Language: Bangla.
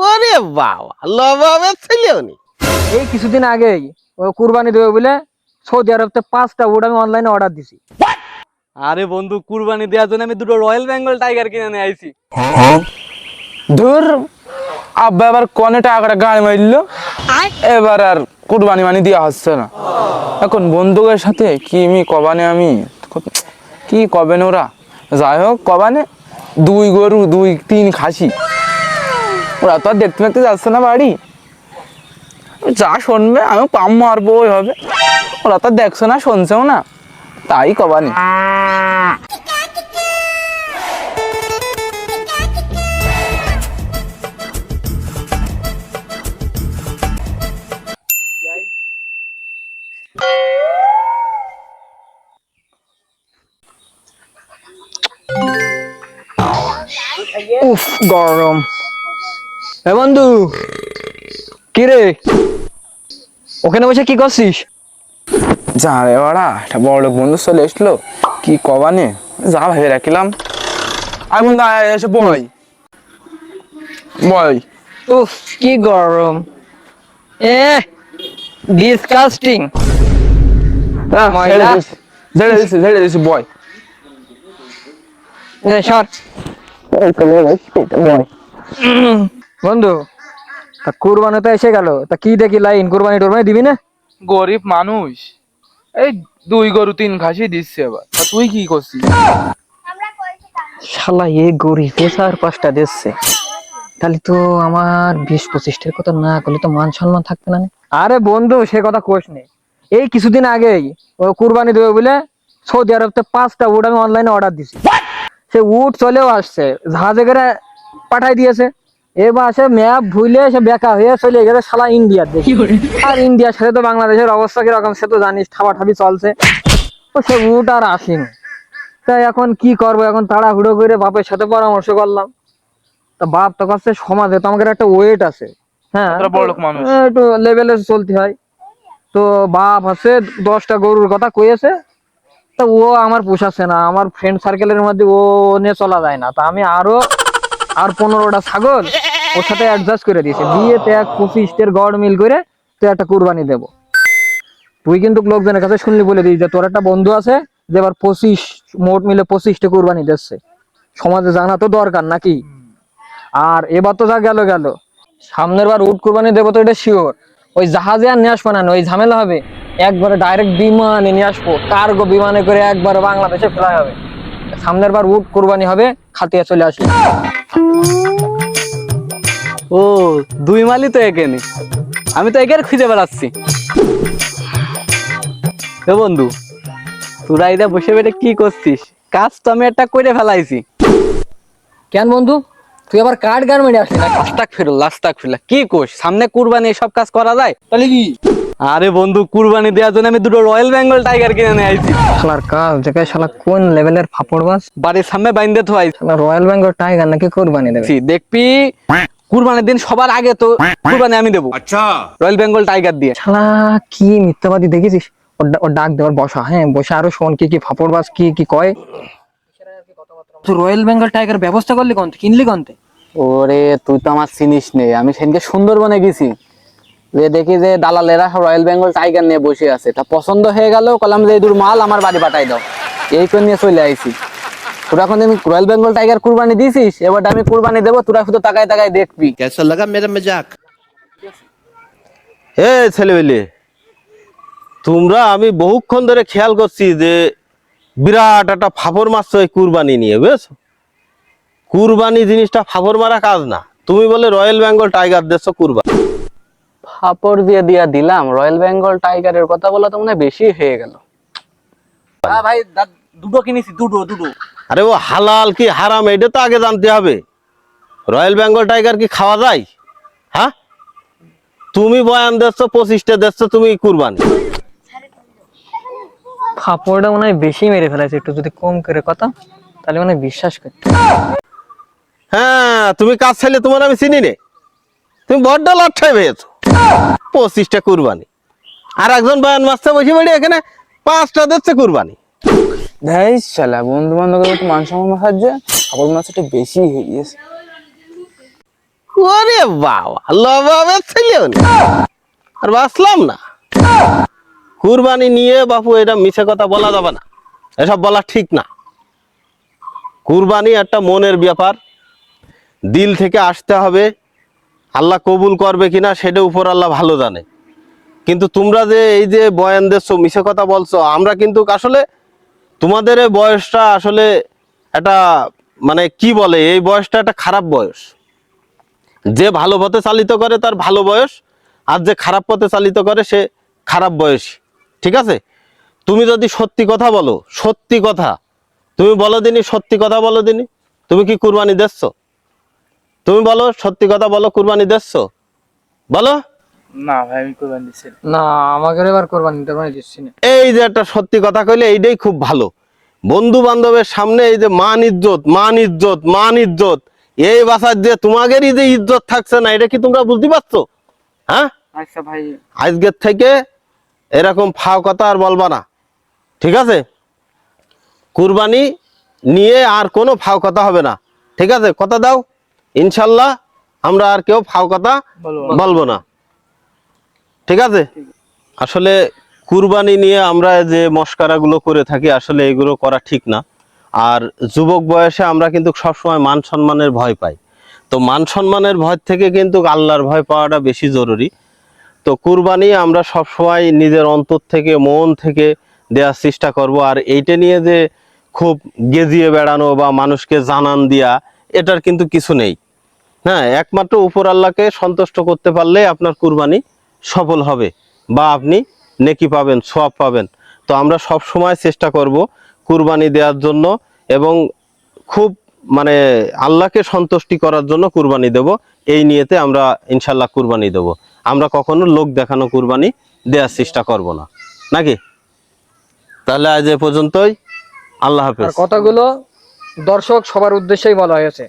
ওরে বাবা লবাবের ছেলেও নি। এই কিছুদিন আগেই ও কুরবানি দেবে বলে সৌদি আরবতে পাঁচটা উট আমি অনলাইনে অর্ডার দিছি। আরে বন্ধু কুরবানি দেওয়ার জন্য আমি দুটো রয়্যাল বেঙ্গল টাইগার কিনে নিয়ে আইছি। ধুর আব্বা এবার কনে টাকাটা গাড়ি মারলো এবার আর কুরবানি মানি দেওয়া হচ্ছে না। এখন বন্ধুকের সাথে কি মি কবানে আমি? কি কবেন ওরা? যাই হোক কবানে দুই গরু দুই তিন খাসি। ওরা তো আর দেখতে দেখতে যাচ্ছে না বাড়ি। যা শুনবে, আমি পাম মারবো ওই হবে ওরা তো দেখছে না, শুনছেও না। তাই কবানে উফ, গরম। এ বন্ধু কি রে ওখানে বসে কি করছিস? যা রে বাড়া একটা বড় লোক বন্ধু চলে এসলো। কি কবানে? যা ভেবে রাখলাম। আয় বন্ধু এসে বই বই উফ কি গরম। এ ডিসকাস্টিং। ঝেড়ে দিছি ঝেড়ে দিছি বয়। সর। বন্ধু তা কুরবানি তো এসে গেল তা কি দেখি লাইন কুরবানি টুরবানি দিবি না? গরিব মানুষ। এই দুই গরু তিন খাসি দিচ্ছে এবার। তা তুই কি করছিস? শালা এ গরিব এ চার পাঁচটা দিচ্ছে। তাহলে তো আমার বিশ পঁচিশটার কথা না করলে তো মান সম্মান থাকবে না আরে বন্ধু সে কথা কোষ নেই এই কিছুদিন আগেই ও কুরবানি দেবে বলে সৌদি আরব আরবতে পাঁচটা উট আমি অনলাইনে অর্ডার দিছি। সে উট চলেও আসছে জাহাজে করে পাঠাই দিয়েছে। এবার সে ম্যাপ ভুলে সে বেকা হয়ে চলে গেছে শালা ইন্ডিয়ার দেখি আর ইন্ডিয়ার সাথে তো বাংলাদেশের অবস্থা কীরকম সে তো জানিস ঠাপাঠাপি চলছে। তো সে উট আর আসেনি। তাই এখন কি করব? এখন তাড়াহুড়ো করে বাপের সাথে পরামর্শ করলাম। তা বাপ তো কাছে সমাজে তো আমাদের একটা ওয়েট আছে। হ্যাঁ। তো একটু লেভেলে চলতে হয়। তো বাপ আছে দশটা গরুর কথা কয়েছে তা ও আমার পোষাচ্ছে না। আমার ফ্রেন্ড সার্কেলের মধ্যে ও নিয়ে চলা যায় না। তা আমি আরও আর পনেরোটা ছাগল ওর সাথে অ্যাডজাস্ট করে দিয়েছি। দিয়ে তো এক পঁচিশটের গড় মিল করে তুই একটা কুরবানি দেবো। তুই কিন্তু লোকজনের কাছে শুনলি বলে দিস যে তোর একটা বন্ধু আছে যে এবার পঁচিশ, মোট মিলে পঁচিশটা কুরবানি দিচ্ছে। সমাজে জানা তো দরকার নাকি? আর এবার তো যা গেল গেল। সামনের বার উট কুরবানি দেবো তো এটা শিওর ওই জাহাজে আর নিয়ে আসব না, ওই ঝামেলা হবে। একবারে ডাইরেক্ট বিমানে নিয়ে আসব। কার্গো বিমানে করে একবারে বাংলাদেশে ফেলা হবে। সামনের বার উট কুরবানি হবে, খাতিয়া চলে আসবে। ও দুই মালই তো এখানে আমি তো একের খুঁজে বেড়াচ্ছি। এ বন্ধু তোরা এটা বসে বেটে কি করছিস? কাজ তো আমি একটা করে ফেলাইছি। কেন বন্ধু? তুই আবার কাঠ গান মেরে আসলি? লাস্টাক ফিরল লাস্টাক ফিরল কি কোষ সামনে কুরবানি সব কাজ করা যায়? তাহলে কি? আরে বন্ধু কুরবানি দেওয়ার জন্য আমি দুটো রয়্যাল বেঙ্গল টাইগার কিনে নিয়ে আইছি। শালার কাজ জায়গায় শালা কোন লেভেলের ফাপড় বাস বাড়ির সামনে বাইন্দে তো আইছি রয়্যাল বেঙ্গল টাইগার নাকি কুরবানি দেবে? দেখবি? কুরবানির দিন সবার আগে তো কুরবানি আমি দেবো। রয়্যাল বেঙ্গল টাইগার দিয়ে। শালা কি মিথ্যাবাদী দেখেছিস ওর ডাক দেওয়ার বসা হ্যাঁ? বসে আরও শোন কি কি ফাপড় বাস কি কি কয়। তুই রয়্যাল বেঙ্গল টাইগার ব্যবস্থা করলি কোন কিনলি কোনতে ওরে তুই তো আমার চিনিস নে। আমি সেদিনকে সুন্দরবনে গেছি। যে দেখি যে দালালেরা রয়্যাল বেঙ্গল টাইগার নিয়ে বসে আছে। তা পছন্দ হয়ে গেল কলাম যে দূর মাল আমার বাড়ি পাঠাই দাও। এই করে নিয়ে চলে আইছি। তোরা এখন আমি রয়্যাল বেঙ্গল টাইগার কুরবানি দিছিস এবার আমি কুরবানি দেবো তোরা শুধু তাকায় তাকায় দেখবি। কেসা লাগা মেরা মজাক? হে ছেলেবেলে তোমরা আমি বহুক্ষণ ধরে খেয়াল করছি যে বিরাট একটা ফাফর মারছো এই কুরবানি নিয়ে বুঝেছ? কুরবানি জিনিসটা ফাফর মারা কাজ না। তুমি বলে রয়্যাল বেঙ্গল টাইগার দেশ কুরবানি। ফাপড় দিয়ে দিয়া দিলাম রয়্যাল বেঙ্গল টাইগারের কথা বলা তো মনে বেশি হয়ে গেল। ভাই দুটো কিনেছি দুটো দুটো। আরে ও হালাল কি হারাম এটা তো আগে জানতে হবে। রয়্যাল বেঙ্গল টাইগার কি খাওয়া যায়? হ্যাঁ? তুমি বয়ান দিচ্ছ পঁচিশটা দিচ্ছ তুমি কুরবানি। ফাপড়টা মনে হয় বেশি মেরে ফেলেছে একটু যদি কম করে কথা তাহলে মনে বিশ্বাস করতে হ্যাঁ তুমি কাজ ছেলে তোমার আমি চিনি নে? তুমি বড্ড লাঠাই পেয়েছ। পঁচিশটা কুরবানি। আর একজন বয়ান মাস্টার বসে বাড়ি এখানে পাঁচটা দিচ্ছে কুরবানি। দেখ শালা বন্ধু বান্ধবের তো মান সম্মান সাহায্য খবর মাছ একটু বেশি হয়ে গিয়েছে। ওরে বাবা, লবাবে ছেলে উনি। আর বাঁচলাম না। কুরবানি নিয়ে বাপু, এটা মিছে কথা বলা যাবে না। এসব বলা ঠিক না। কুরবানি একটা মনের ব্যাপার। দিল থেকে আসতে হবে। আল্লাহ কবুল করবে কিনা, সেটা উপর আল্লাহ ভালো জানে। কিন্তু তোমরা যে এই যে বয়ান দিচ্ছ মিছে কথা বলছো, আমরা কিন্তু আসলে তোমাদের এই বয়সটা আসলে একটা মানে কি বলে, এই বয়সটা একটা খারাপ বয়স। যে ভালো পথে চালিত করে তার ভালো বয়স, আর যে খারাপ পথে চালিত করে সে খারাপ বয়স। ঠিক আছে? তুমি যদি সত্যি কথা বলো, সত্যি কথা, তুমি বলো দিনি, সত্যি কথা বলো দিনি, তুমি কি কুরবানি দিচ্ছ? তুমি বলো, সত্যি কথা বলো, কুরবানি দিচ্ছ? বলো। না ভাই আমি কোরবানি দিচ্ছি না। না আমাকে এবার কোরবানি টোরবানি দিচ্ছি না। এই যে একটা সত্যি কথা কইলে এইটাই খুব ভালো। বন্ধু বান্ধবের সামনে এই যে মান ইজ্জত মান ইজ্জত মান ইজ্জত এই বাসার যে তোমাদেরই যে ইজ্জত থাকছে না এটা কি তোমরা বুঝতে পারছ? হ্যাঁ? আচ্ছা ভাই। আজকের থেকে এরকম ফাও কথা আর বলবা না। ঠিক আছে? কুরবানি নিয়ে আর কোনো ফাও কথা হবে না। ঠিক আছে? কথা দাও। ইনশাল্লাহ আমরা আর কেউ ফাও কথা বলব বলব না। ঠিক আছে? আসলে কুরবানি নিয়ে আমরা যে মস্কারাগুলো করে থাকি, আসলে এগুলো করা ঠিক না। আর যুবক বয়সে আমরা কিন্তু সবসময় মান সম্মানের ভয় পাই। তো মান সম্মানের ভয় থেকে কিন্তু আল্লাহর ভয় পাওয়াটা বেশি জরুরি। তো কুরবানি আমরা সবসময় নিজের অন্তর থেকে, মন থেকে দেওয়ার চেষ্টা করব। আর এইটা নিয়ে যে খুব গেজিয়ে বেড়ানো বা মানুষকে জানান দিয়া, এটার কিন্তু কিছু নেই। হ্যাঁ একমাত্র উপর আল্লাহকে সন্তুষ্ট করতে পারলে আপনার কুরবানি সফল হবে বা আপনি নেকি পাবেন সব পাবেন। তো আমরা সব সময় চেষ্টা করব কুরবানি দেওয়ার জন্য এবং খুব মানে আল্লাহকে সন্তুষ্টি করার জন্য কুরবানি দেব। এই নিয়েতে আমরা ইনশাল্লাহ কুরবানি দেব। আমরা কখনো লোক দেখানো কুরবানি দেওয়ার চেষ্টা করব না। নাকি? তাহলে আজ এ পর্যন্তই। আল্লাহ হাফেজ। কথাগুলো দর্শক সবার উদ্দেশ্যেই বলা হয়েছে।